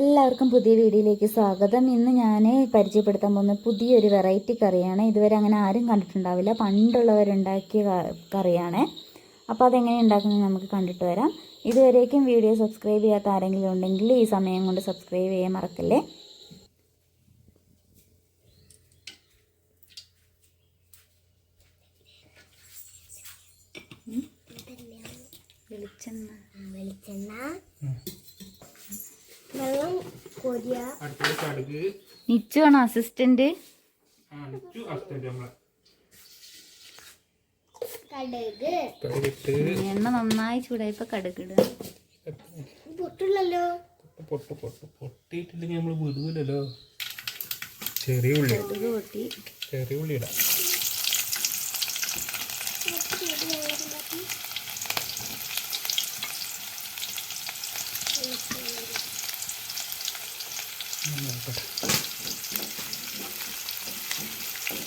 എല്ലാവർക്കും പുതിയ വീഡിയോയിലേക്ക് സ്വാഗതം. ഇന്ന് ഞാൻ പരിചയപ്പെടുത്താൻ പോകുന്ന പുതിയൊരു വെറൈറ്റി കറിയാണ്. ഇതുവരെ അങ്ങനെ ആരും കണ്ടിട്ടുണ്ടാവില്ല. പണ്ടുള്ളവരുണ്ടാക്കിയ കറിയാണ്. അപ്പോൾ അതെങ്ങനെ ഉണ്ടാക്കുന്നത് നമുക്ക് കണ്ടിട്ട് വരാം. ഇതുവരേക്കും വീഡിയോ സബ്സ്ക്രൈബ് ചെയ്യാത്ത ആരെങ്കിലും ഉണ്ടെങ്കിൽ ഈ സമയം കൊണ്ട് സബ്സ്ക്രൈബ് ചെയ്യാൻ മറക്കല്ലേ? വെളിച്ചെണ്ണ. വെളിച്ചെണ്ണ. നിച്ചു ആണ് അസിസ്റ്റന്റ് എണ്ണ നന്നായി ചൂടായപ്പോൾ കടുകിടുക പൊട്ടുള്ളല്ലോ. പൊട്ട് പൊട്ട് പൊട്ടിയിട്ടില്ലെങ്കിൽ നമ്മൾ വിടൂലല്ലോ ചെറിയ ഉള്ളി. ചെറിയ ഉള്ളി ഇടാം.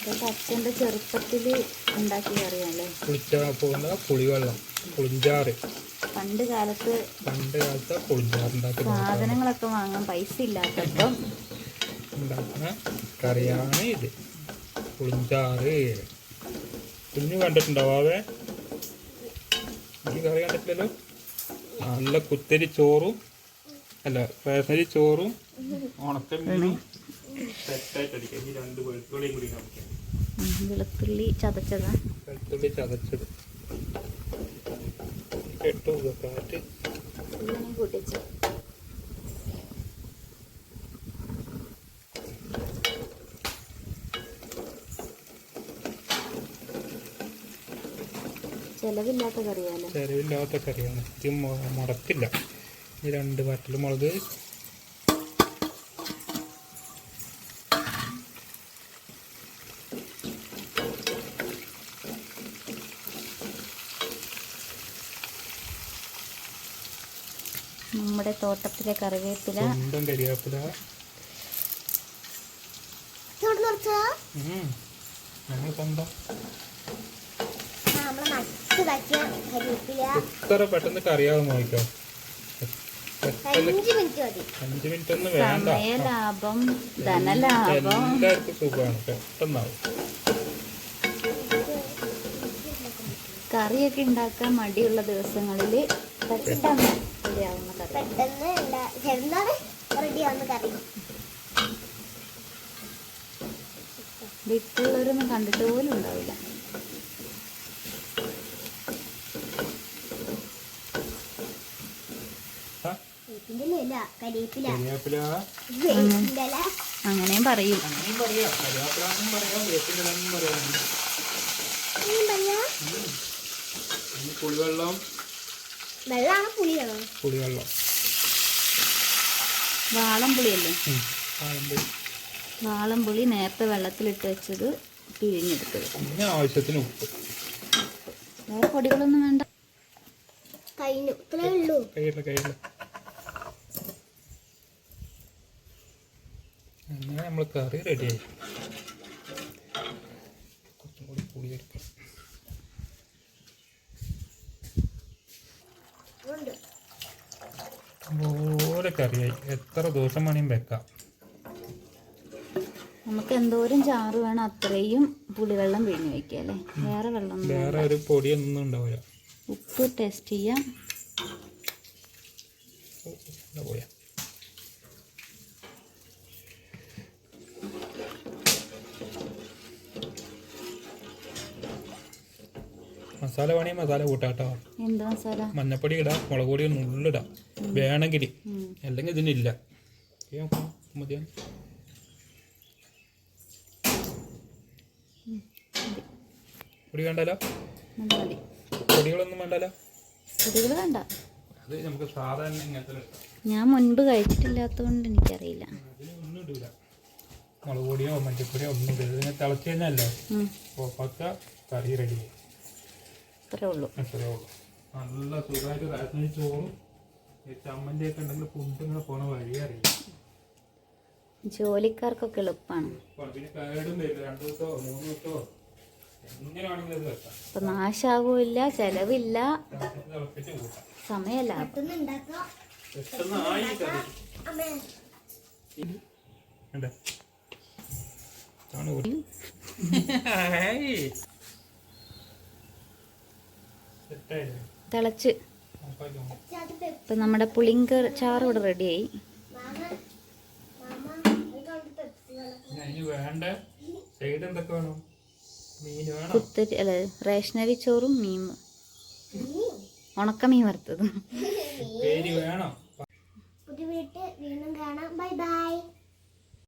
ഇതൊക്കെ അച്ഛന്റെ ചെറുപ്പത്തിൽ ഉണ്ടാക്കിയ കറിയല്ലേ പുളിച്ച പോകുന്ന പുളിവെള്ളം പുളിഞ്ചാറ്. പണ്ട് കാലത്ത് പണ്ട് കാലത്ത് പുളിഞ്ചാറുണ്ടാക്കുന്ന സാധനങ്ങളൊക്കെ വാങ്ങാൻ പൈസ ഇല്ലാത്തപ്പം ഉണ്ടാക്കുന്ന കറിയാണ് ഇത്. പുളിഞ്ചാറ്. കുഞ്ഞു കണ്ടിട്ടുണ്ടാവാതെ ഈ കറി കണ്ടിട്ടില്ലല്ലോ? നല്ല കുത്തരി ചോറും അല്ല റേഷനരി ചോറും ഉണക്കമീനും സെറ്റായിട്ട് അടിക്കാം. ഈ രണ്ട് വെളുത്തുള്ളിയും കൂടി ഉം, വെളുത്തുള്ളി ചതച്ചതാ. വെളുത്തുള്ളി ചതച്ചത്. എട്ട് കാറ്റ് കൂട്ടിച്ച് ചെലവില്ലാത്ത കറിയാണ് ചെലവില്ലാത്ത കറിയാണ്. ഇത് മുടക്കില്ല. ഈ രണ്ട് വറ്റൽ മുളക് നമ്മുടെ തോട്ടത്തിലെ കറിവേപ്പില. കരിവേപ്പില. എത്ര പെട്ടെന്ന് കറിയാവും നോക്കോ അഞ്ച് മിനിറ്റ് മതി. അഞ്ച് മിനിറ്റ് ഒന്നും വേണ്ട. സമയ ലാഭം ധനലാഭം എല്ലാവർക്കും സുഖമാണ്. പെട്ടെന്നാവും. കറിയൊക്കെ ഉണ്ടാക്കാൻ മടിയുള്ള ദിവസങ്ങളിൽ പെട്ടെന്ന് പെട്ടെന്ന് റെഡിയാവുന്ന കറി. കണ്ടിട്ട് പോലും ഉണ്ടാവില്ല. അങ്ങനെയും പറയും. പുളിവെള്ളം വെള്ളമാണോ പുളിയാണോ പുളിവെള്ളം. വാളംപുളിയല്ലേ. ആകുമ്പോൾ വാളംപുളി. നേരത്തെ വെള്ളത്തിലിട്ട് വെച്ചത് പിഴിഞ്ഞെടുത്തത്. പിന്നെ ആവശ്യത്തിന് ഉപ്പ്. വേറെ പൊടികളൊന്നും വേണ്ട. കഴിഞ്ഞു ഇത്രേ ഉള്ളൂ. കയ്യില്ല കയ്യില്ല അങ്ങനെ നമ്മൾ കറി റെഡിയായി കുറച്ചും കൂടി പുളി എടുക്കണം പോലെ കറിയായി എത്ര ദിവസം വേണമെങ്കിലും വെക്കാം നമുക്ക് എന്തോരം ചാറ് വേണം അത്രയും പുളിവെള്ളം പിഴിഞ്ഞ് വെക്കാല്ലേ അല്ലേ വേറെ വെള്ളം വേറെ ഒരു പൊടിയൊന്നും ഉണ്ടാവില്ല ഉപ്പ് ടേസ്റ്റ് ചെയ്യാം പോയാ മസാല വേണേ മസാല കൂട്ടാട്ടോ. എന്ത് മസാല? മഞ്ഞപ്പൊടി ഇടാം മുളക് പൊടി നുള്ളിടാം വേണമെങ്കിൽ. അല്ലെങ്കിൽ ഇതിനില്ല. മതിയോ? പൊടി വേണ്ടല്ലോ? പൊടികളൊന്നും വേണ്ടല്ലോ? പൊടികൾ വേണ്ട. അത് നമുക്ക് സാധാരണ ഇങ്ങനത്തെ ഇഷ്ടം ഞാൻ മുൻപ് കഴിച്ചിട്ടില്ലാത്തതുകൊണ്ട് എനിക്കറിയില്ല. ഒന്നും മുളക് പൊടിയോ മഞ്ഞപ്പൊടിയോ ഒന്നും ഇടില്ല ഇതിനെ തിളച്ച് കഴിഞ്ഞല്ലേ ഉം, കറി റെഡി അത്രേ ഉള്ളൂ. അത്രേ ഉള്ളൂ. നല്ല സുഖമായിട്ട് റേഷനിൽ ചോറും ചമ്മന്തി ഒക്കെ ഉണ്ടെങ്കിൽ ഫുഡ് ഇങ്ങനെ പോണ വഴി അറിയില്ല. ജോലിക്കാർക്കൊക്കെ എളുപ്പമാണ് അപ്പോൾ നാശാവൂല്ല ചെലവില്ല. സമയല്ല. തിളച്ച്. ഇപ്പം നമ്മുടെ പുളിങ്കർ ചാറ് ഇവിടെ റെഡിയായി. കുത്തരി അല്ല റേഷനറി ചോറും മീനും. ഉണക്കമീൻ വറുത്തതും. വീണ്ടും കാണാം. Bye bye.